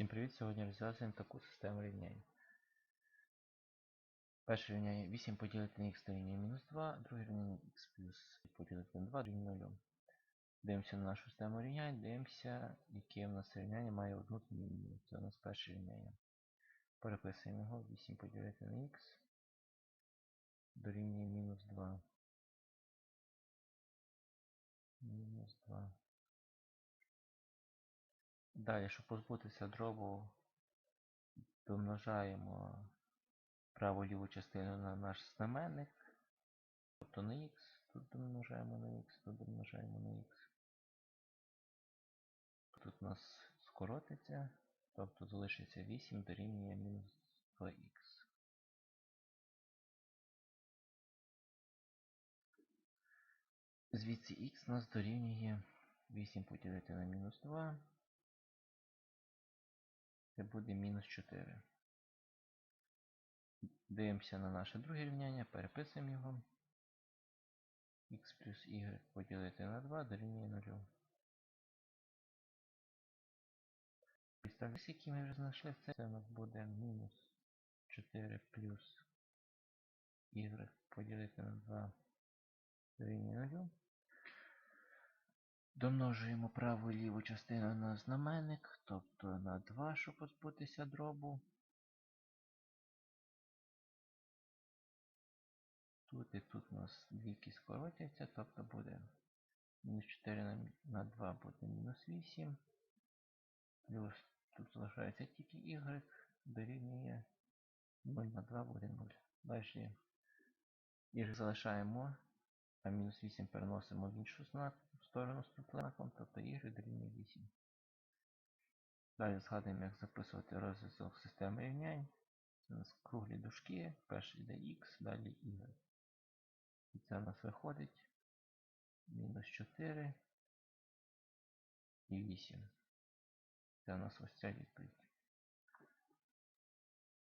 Всім привіт! Сьогодні розв'язуємо таку систему рівнянь. Перше рівняння 8 поділити на х дорівнює мінус 2, друге рівняння х плюс поділити на 2 дорівнює 0. Дивимося на нашу систему рівнянь, дивимося, яке в нас рівняння має одну змінну. Це у нас перше рівняння. Переписуємо його 8 поділити на х дорівнює мінус 2. Мінус 2. Далі, щоб позбутися дробу, домножаємо праву ліву частину на наш знаменник, тобто на х, тут домножаємо на х, тут домножаємо на х. Тут у нас скоротиться, тобто залишиться 8 дорівнює мінус 2х. Звідси х нас дорівнює 8 поділити на мінус 2. Це буде мінус 4. Дивимося на наше друге рівняння, переписуємо його. х плюс y поділити на 2 дорівнює 0. Підставлюсь, які ми вже знайшли, це у нас буде мінус 4 плюс y поділити на 2 дорівнює 0. Домножуємо праву і ліву частину на знаменник, тобто на 2, щоб позбутися дробу. Тут і тут у нас двійки скоротяться, тобто буде мінус 4 на 2 буде мінус 8. Плюс тут залишається тільки y, дорівнює 0 на 2 буде 0. Далі y залишаємо, а мінус 8 переносимо в іншу сторону з знаком, тобто y дорівнює 8. Далі згадуємо, як записувати розв'язок системи рівнянь. Це у нас круглі дужки, перший йде x, далі y. І це у нас виходить мінус 4 і 8. Це у нас ось ця відповідь.